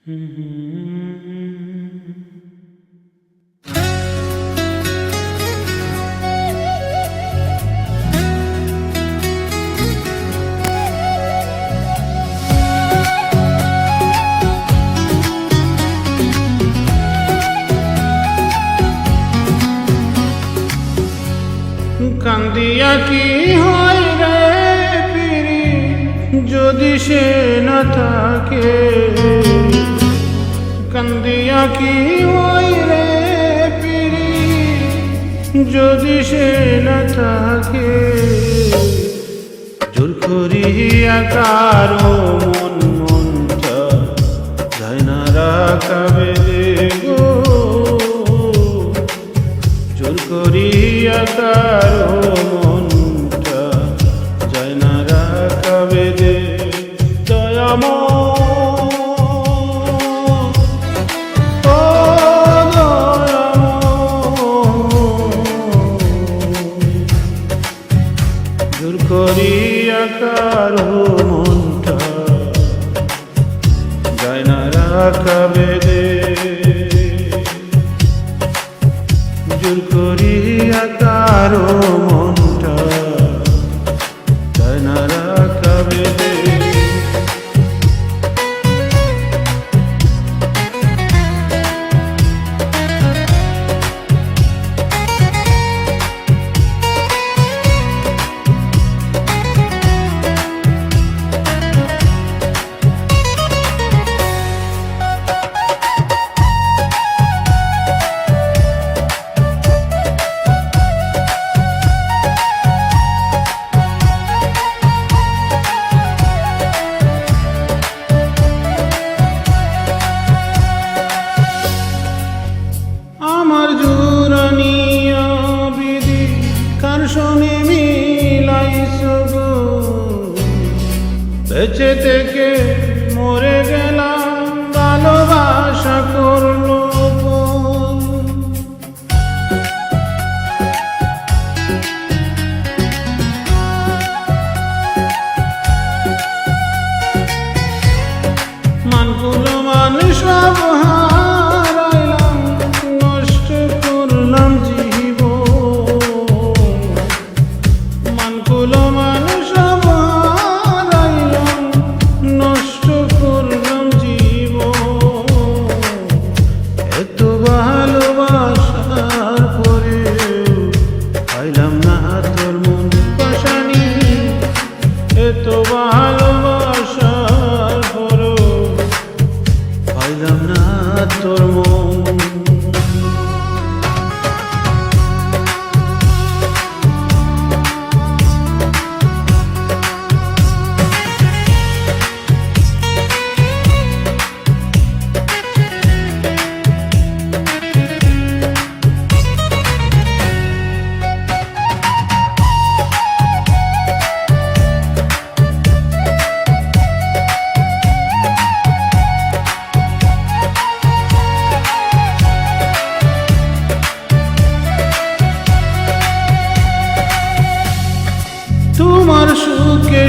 কান্দিয়া কি হয় রে পিরি যদি সে না থাকে। কান্দিয়া কি হয় রে পিরি যদি সে না থাকে, জোর করিয়া কারও মন মনটা যায় না রাখাবে গো। জোর করিয়া কারও মনটা যায় না রাখাবে দে জোর করিয়া কারও মনটা। যায় না রাখাবে বেদে জোর করিয়া কারও কার মিলাইছো গো বেঁচে থেকে মরে গেলাম ভালোবাসা করল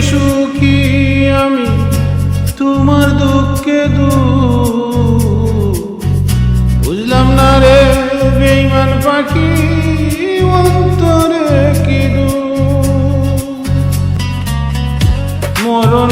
সুখে আমি তোমার দুঃখে দু বুঝলাম না রে বেইমান পাখি অন্তরে কি দু মরণ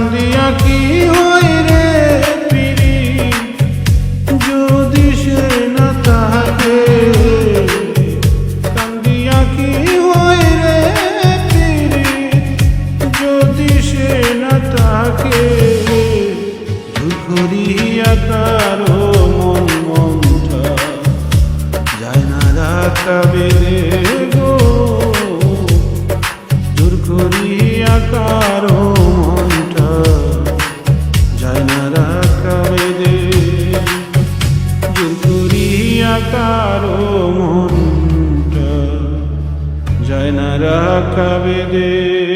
কান্দিয়া কি কারও মনটা যায় না রাখা বেদে